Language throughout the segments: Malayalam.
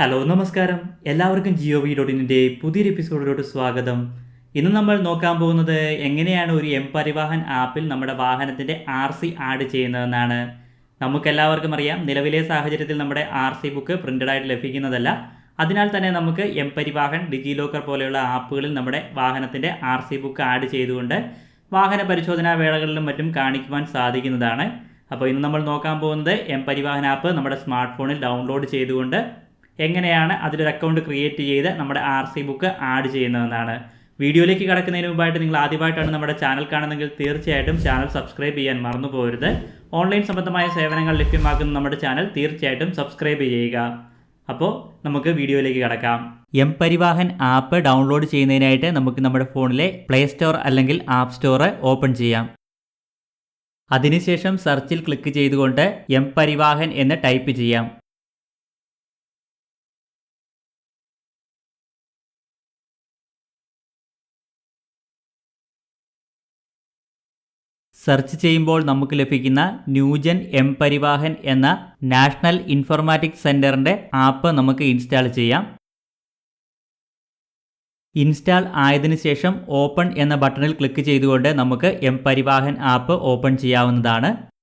ഹലോ നമസ്കാരം. എല്ലാവർക്കും ജിയോ വി ഡോട്ടിന്റെ പുതിയൊരു എപ്പിസോഡിലോട്ട് സ്വാഗതം. ഇന്ന് നമ്മൾ നോക്കാൻ പോകുന്നത് എങ്ങനെയാണ് ഒരു എം പരിവാഹൻ ആപ്പിൽ നമ്മുടെ വാഹനത്തിന്റെ ആർ സി ആഡ് ചെയ്യുന്നതെന്നാണ്. നമുക്കെല്ലാവർക്കും അറിയാം നിലവിലെ സാഹചര്യത്തിൽ നമ്മുടെ ആർ സി ബുക്ക് പ്രിന്റഡ് ആയിട്ട് ലഭിക്കുന്നതല്ല. അതിനാൽ തന്നെ നമുക്ക് എം പരിവാഹൻ ഡിജി ലോക്കർ പോലെയുള്ള ആപ്പുകളിൽ നമ്മുടെ വാഹനത്തിന്റെ ആർ സി ബുക്ക് ആഡ് ചെയ്തുകൊണ്ട് വാഹന പരിശോധനാ വേളകളിലും മറ്റും കാണിക്കുവാൻ സാധിക്കുന്നതാണ്. അപ്പോൾ ഇന്ന് നമ്മൾ നോക്കാൻ പോകുന്നത് എം പരിവാഹൻ ആപ്പ് നമ്മുടെ സ്മാർട്ട് ഫോണിൽ ഡൗൺലോഡ് ചെയ്തുകൊണ്ട് എങ്ങനെയാണ് അതിലൊരു അക്കൗണ്ട് ക്രിയേറ്റ് ചെയ്ത് നമ്മുടെ ആർ സി ബുക്ക് ആഡ് ചെയ്യുന്നതെന്നാണ്. വീഡിയോയിലേക്ക് കടക്കുന്നതിന് മുമ്പായിട്ട് നിങ്ങൾ ആദ്യമായിട്ടാണ് നമ്മുടെ ചാനൽ കാണുന്നതെങ്കിൽ തീർച്ചയായിട്ടും ചാനൽ സബ്സ്ക്രൈബ് ചെയ്യാൻ മറന്നു പോകരുത് ഓൺലൈൻ സംബന്ധമായ സേവനങ്ങൾ ലഭ്യമാക്കുന്ന നമ്മുടെ ചാനൽ തീർച്ചയായിട്ടും സബ്സ്ക്രൈബ് ചെയ്യുക. അപ്പോൾ നമുക്ക് വീഡിയോയിലേക്ക് കടക്കാം. എം പരിവാഹൻ ആപ്പ് ഡൗൺലോഡ് ചെയ്യുന്നതിനായിട്ട് നമുക്ക് നമ്മുടെ ഫോണിലെ പ്ലേ സ്റ്റോർ അല്ലെങ്കിൽ ആപ്പ് സ്റ്റോർ ഓപ്പൺ ചെയ്യാം. അതിനുശേഷം സെർച്ചിൽ ക്ലിക്ക് ചെയ്തുകൊണ്ട് എം പരിവാഹൻ എന്ന് ടൈപ്പ് ചെയ്യാം. സെർച്ച് ചെയ്യുമ്പോൾ നമുക്ക് ലഭിക്കുന്ന ന്യൂജൻ എം പരിവാഹൻ എന്ന നാഷണൽ ഇൻഫോർമാറ്റിക്സ് സെന്ററിന്റെ ആപ്പ് നമുക്ക് ഇൻസ്റ്റാൾ ചെയ്യാം. ഇൻസ്റ്റാൾ ആയതിനു ശേഷം ഓപ്പൺ എന്ന ബട്ടണിൽ ക്ലിക്ക് ചെയ്തുകൊണ്ട് നമുക്ക് എം പരിവാഹൻ ആപ്പ് ഓപ്പൺ ചെയ്യാവുന്നതാണ്.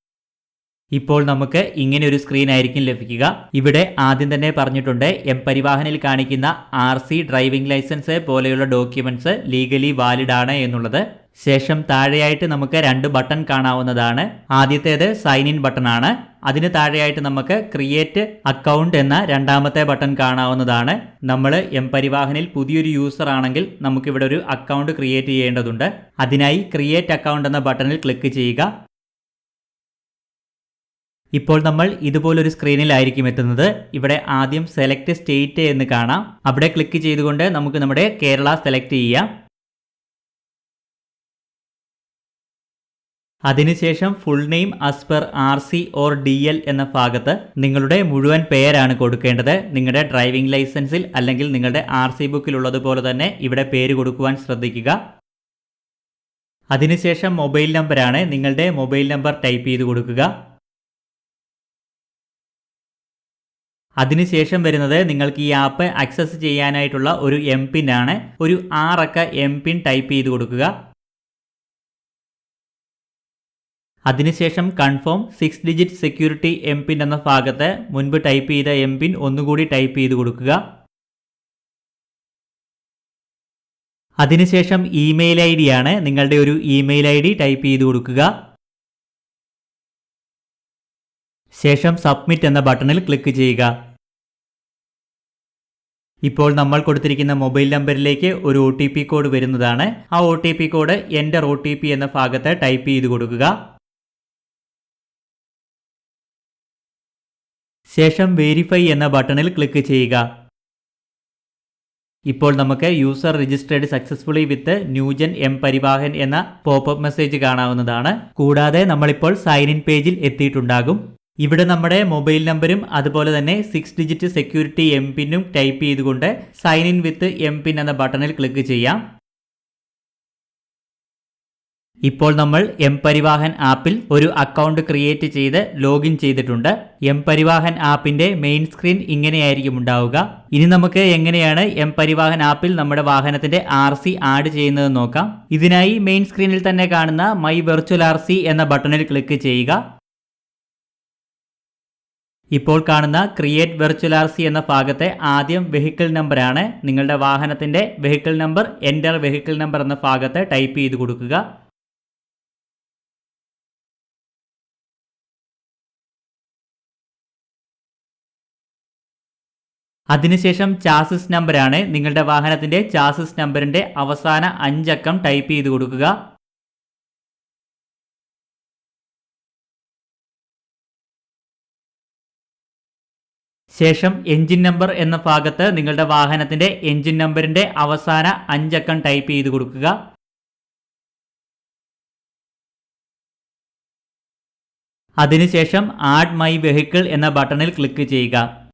ഇപ്പോൾ നമുക്ക് ഇങ്ങനെ ഒരു സ്ക്രീൻ ആയിരിക്കും ലഭിക്കുക. ഇവിടെ ആദ്യം തന്നെ പറഞ്ഞിട്ടുണ്ട് എം പരിവാഹനിൽ കാണിക്കുന്ന ആർ സി ഡ്രൈവിംഗ് ലൈസൻസ് പോലെയുള്ള ഡോക്യുമെന്റ്സ് ലീഗലി വാലിഡ് ആണ് എന്നുള്ളത്. ശേഷം താഴെയായിട്ട് നമുക്ക് രണ്ട് ബട്ടൺ കാണാവുന്നതാണ്. ആദ്യത്തേത് സൈൻ ഇൻ ബട്ടൺ ആണ്. അതിന് താഴെയായിട്ട് നമുക്ക് ക്രിയേറ്റ് അക്കൗണ്ട് എന്ന രണ്ടാമത്തെ ബട്ടൺ കാണാവുന്നതാണ്. നമ്മൾ എം പരിവാഹനിൽ പുതിയൊരു യൂസർ ആണെങ്കിൽ നമുക്കിവിടെ ഒരു അക്കൗണ്ട് ക്രിയേറ്റ് ചെയ്യേണ്ടതുണ്ട്. അതിനായി ക്രിയേറ്റ് അക്കൗണ്ട് എന്ന ബട്ടണിൽ ക്ലിക്ക് ചെയ്യുക. ഇപ്പോൾ നമ്മൾ ഇതുപോലൊരു സ്ക്രീനിലായിരിക്കും എത്തുന്നത്. ഇവിടെ ആദ്യം സെലക്ട് സ്റ്റേറ്റ് എന്ന് കാണാം. അവിടെ ക്ലിക്ക് ചെയ്തുകൊണ്ട് നമുക്ക് നമ്മുടെ കേരള സെലക്ട് ചെയ്യാം. അതിനുശേഷം full name as per R C or D L എന്ന ഭാഗത്ത് നിങ്ങളുടെ മുഴുവൻ പേരാണ് കൊടുക്കേണ്ടത്. നിങ്ങളുടെ ഡ്രൈവിംഗ് ലൈസൻസിൽ അല്ലെങ്കിൽ നിങ്ങളുടെ ആർ സി ബുക്കിൽ ഉള്ളതുപോലെ തന്നെ ഇവിടെ പേര് കൊടുക്കുവാൻ ശ്രദ്ധിക്കുക. അതിനുശേഷം മൊബൈൽ നമ്പറാണ് നിങ്ങളുടെ മൊബൈൽ നമ്പർ ടൈപ്പ് ചെയ്ത് കൊടുക്കുക. അതിനുശേഷം വരുന്നത് നിങ്ങൾക്ക് ഈ ആപ്പ് ആക്സസ് ചെയ്യാനായിട്ടുള്ള ഒരു എം പിൻ ആണ്. ഒരു ആറക്ക എം പിൻ ടൈപ്പ് ചെയ്ത് കൊടുക്കുക. അതിനുശേഷം confirm six digit security M PIN എന്ന ഭാഗത്ത് മുൻപ് ടൈപ്പ് ചെയ്ത എം പിൻ ഒന്നുകൂടി ടൈപ്പ് ചെയ്ത് കൊടുക്കുക. അതിനുശേഷം ഇമെയിൽ ഐ ഡി ആണ് നിങ്ങളുടെ ഒരു ഇമെയിൽ ഐ ഡി ടൈപ്പ് ചെയ്ത് കൊടുക്കുക. ശേഷം സബ്മിറ്റ് എന്ന ബട്ടണിൽ ക്ലിക്ക് ചെയ്യുക. ഇപ്പോൾ നമ്മൾ കൊടുത്തിരിക്കുന്ന മൊബൈൽ നമ്പറിലേക്ക് ഒരു ഒ കോഡ് വരുന്നതാണ്. ആ ഒ കോഡ് എന്റർ ഒ എന്ന ഭാഗത്ത് ടൈപ്പ് ചെയ്ത് കൊടുക്കുക. ശേഷം വെരിഫൈ എന്ന ബട്ടണിൽ ക്ലിക്ക് ചെയ്യുക. ഇപ്പോൾ നമുക്ക് user registered successfully with new gen M Parivahan എന്ന പോപ്പ് മെസ്സേജ് കാണാവുന്നതാണ്. കൂടാതെ നമ്മളിപ്പോൾ സൈൻ ഇൻ പേജിൽ എത്തിയിട്ടുണ്ടാകും. ഇവിടെ നമ്മുടെ മൊബൈൽ നമ്പറും അതുപോലെ തന്നെ സിക്സ് ഡിജിറ്റ് സെക്യൂരിറ്റി എം പിന്നും ടൈപ്പ് ചെയ്തുകൊണ്ട് sign in with M PIN എന്ന ബട്ടണിൽ ക്ലിക്ക് ചെയ്യാം. ഇപ്പോൾ നമ്മൾ എം പരിവാഹൻ ആപ്പിൽ ഒരു അക്കൗണ്ട് ക്രിയേറ്റ് ചെയ്ത് ലോഗിൻ ചെയ്തിട്ടുണ്ട്. എം പരിവാഹൻ ആപ്പിന്റെ മെയിൻ സ്ക്രീൻ ഇങ്ങനെയായിരിക്കും ഉണ്ടാവുക. ഇനി നമുക്ക് എങ്ങനെയാണ് എം പരിവാഹൻ ആപ്പിൽ നമ്മുടെ വാഹനത്തിന്റെ ആർ സി ആഡ് ചെയ്യുന്നത് നോക്കാം. ഇതിനായി മെയിൻ സ്ക്രീനിൽ തന്നെ കാണുന്ന മൈ വെർച്വൽ ആർ സി എന്ന ബട്ടണിൽ ക്ലിക്ക് ചെയ്യുക. ഇപ്പോൾ കാണുന്ന ക്രിയേറ്റ് വെർച്വൽ ആർ സി എന്ന ഭാഗത്തെ ആദ്യം വെഹിക്കിൾ നമ്പറാണ് നിങ്ങളുടെ വാഹനത്തിന്റെ vehicle number enter vehicle number എന്ന ഭാഗത്ത് ടൈപ്പ് ചെയ്ത് കൊടുക്കുക. അതിനുശേഷം ചാസിസ് നമ്പറാണ് നിങ്ങളുടെ വാഹനത്തിന്റെ ചാസിസ് നമ്പറിന്റെ അവസാന അഞ്ചക്കം ടൈപ്പ് ചെയ്ത് കൊടുക്കുക. ശേഷം എഞ്ചിൻ നമ്പർ എന്ന ഭാഗത്ത് നിങ്ങളുടെ വാഹനത്തിന്റെ എഞ്ചിൻ നമ്പറിന്റെ അവസാന അഞ്ചക്കം ടൈപ്പ് ചെയ്ത് കൊടുക്കുക. അതിനുശേഷം ആഡ് മൈ വെഹിക്കിൾ എന്ന ബട്ടണിൽ ക്ലിക്ക് ചെയ്യുക.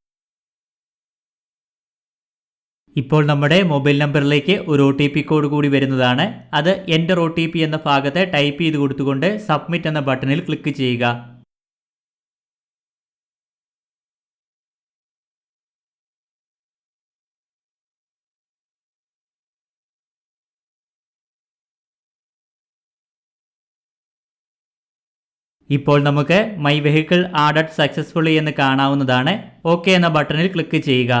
ഇപ്പോൾ നമ്മുടെ മൊബൈൽ നമ്പറിലേക്ക് ഒരു ഒ ടി പി കോഡ് കൂടി വരുന്നതാണ്. അത് എന്റെ ഒ ടി പി എന്ന ഭാഗത്ത് ടൈപ്പ് ചെയ്ത് കൊടുത്തുകൊണ്ട് സബ്മിറ്റ് എന്ന ബട്ടണിൽ ക്ലിക്ക് ചെയ്യുക. ഇപ്പോൾ നമുക്ക് മൈ വെഹിക്കിൾ ആഡഡ് സക്സസ്ഫുള്ളി എന്ന് കാണാവുന്നതാണ്. ഓക്കെ എന്ന ബട്ടണിൽ ക്ലിക്ക് ചെയ്യുക.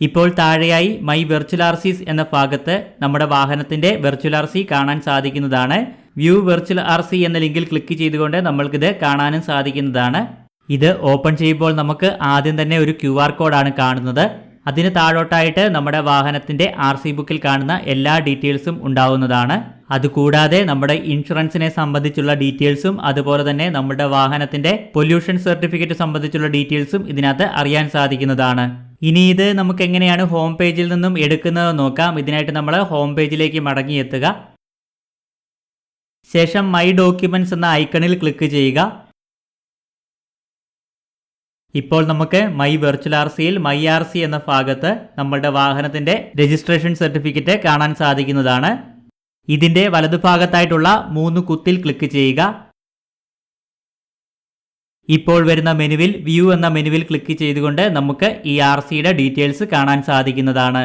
ഇപ്പോൾ താഴെയായി മൈ വെർച്വൽ ആർസീസ് എന്ന ഭാഗത്ത് നമ്മുടെ വാഹനത്തിന്റെ വെർച്വൽ ആർ സി കാണാൻ സാധിക്കുന്നതാണ്. വ്യൂ വെർച്വൽ ആർ സി എന്ന ലിങ്കിൽ ക്ലിക്ക് ചെയ്തുകൊണ്ട് നമ്മൾക്കിത് കാണാനും സാധിക്കുന്നതാണ്. ഇത് ഓപ്പൺ ചെയ്യുമ്പോൾ നമുക്ക് ആദ്യം തന്നെ ഒരു ക്യു ആർ കോഡാണ് കാണുന്നത്. അതിന് താഴോട്ടായിട്ട് നമ്മുടെ വാഹനത്തിന്റെ ആർ സി ബുക്കിൽ കാണുന്ന എല്ലാ ഡീറ്റെയിൽസും ഉണ്ടാവുന്നതാണ്. അതുകൂടാതെ നമ്മുടെ ഇൻഷുറൻസിനെ സംബന്ധിച്ചുള്ള ഡീറ്റെയിൽസും അതുപോലെ തന്നെ നമ്മുടെ വാഹനത്തിന്റെ പൊല്യൂഷൻ സർട്ടിഫിക്കറ്റ് സംബന്ധിച്ചുള്ള ഡീറ്റെയിൽസും ഇതിനകത്ത് അറിയാൻ സാധിക്കുന്നതാണ്. ഇനി ഇത് നമുക്ക് എങ്ങനെയാണ് ഹോം പേജിൽ നിന്നും എടുക്കുന്നത് നോക്കാം. ഇതിനായിട്ട് നമ്മൾ ഹോം പേജിലേക്ക് മടങ്ങിയെത്തുക. ശേഷം മൈ ഡോക്യുമെന്റ്സ് എന്ന ഐക്കണിൽ ക്ലിക്ക് ചെയ്യുക. ഇപ്പോൾ നമുക്ക് മൈ വെർച്വൽ ആർ സിയിൽ മൈ ആർ സി എന്ന ഭാഗത്ത് നമ്മളുടെ വാഹനത്തിന്റെ രജിസ്ട്രേഷൻ സർട്ടിഫിക്കറ്റ് കാണാൻ സാധിക്കുന്നതാണ്. ഇതിന്റെ വലതുഭാഗത്തായിട്ടുള്ള മൂന്ന് കുത്തിൽ ക്ലിക്ക് ചെയ്യുക. ഇപ്പോൾ വരുന്ന മെനുവിൽ വ്യൂ എന്ന മെനുവിൽ ക്ലിക്ക് ചെയ്തുകൊണ്ട് നമുക്ക് ഈ ആർ സിയുടെ ഡീറ്റെയിൽസ് കാണാൻ സാധിക്കുന്നതാണ്.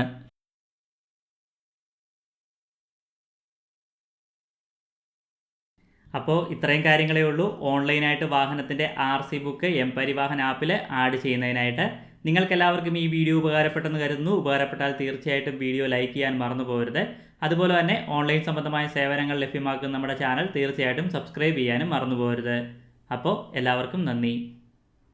അപ്പോൾ ഇത്രയും കാര്യങ്ങളേ ഉള്ളൂ. ഓൺലൈനായിട്ട് വാഹനത്തിന്റെ R C book M Parivahan ആപ്പിൽ ആഡ് ചെയ്യുന്നതിനായിട്ട് നിങ്ങൾക്ക് എല്ലാവർക്കും ഈ വീഡിയോ ഉപകാരപ്പെട്ടെന്ന് കരുതുന്നു. ഉപകാരപ്പെട്ടാൽ തീർച്ചയായിട്ടും വീഡിയോ ലൈക്ക് ചെയ്യാൻ മറന്നു പോകരുത്. അതുപോലെ തന്നെ ഓൺലൈൻ സംബന്ധമായ സേവനങ്ങൾ ലഭ്യമാക്കുന്ന നമ്മുടെ ചാനൽ തീർച്ചയായിട്ടും സബ്സ്ക്രൈബ് ചെയ്യാനും മറന്നു പോകരുത്. അപ്പോൾ എല്ലാവർക്കും നന്ദി.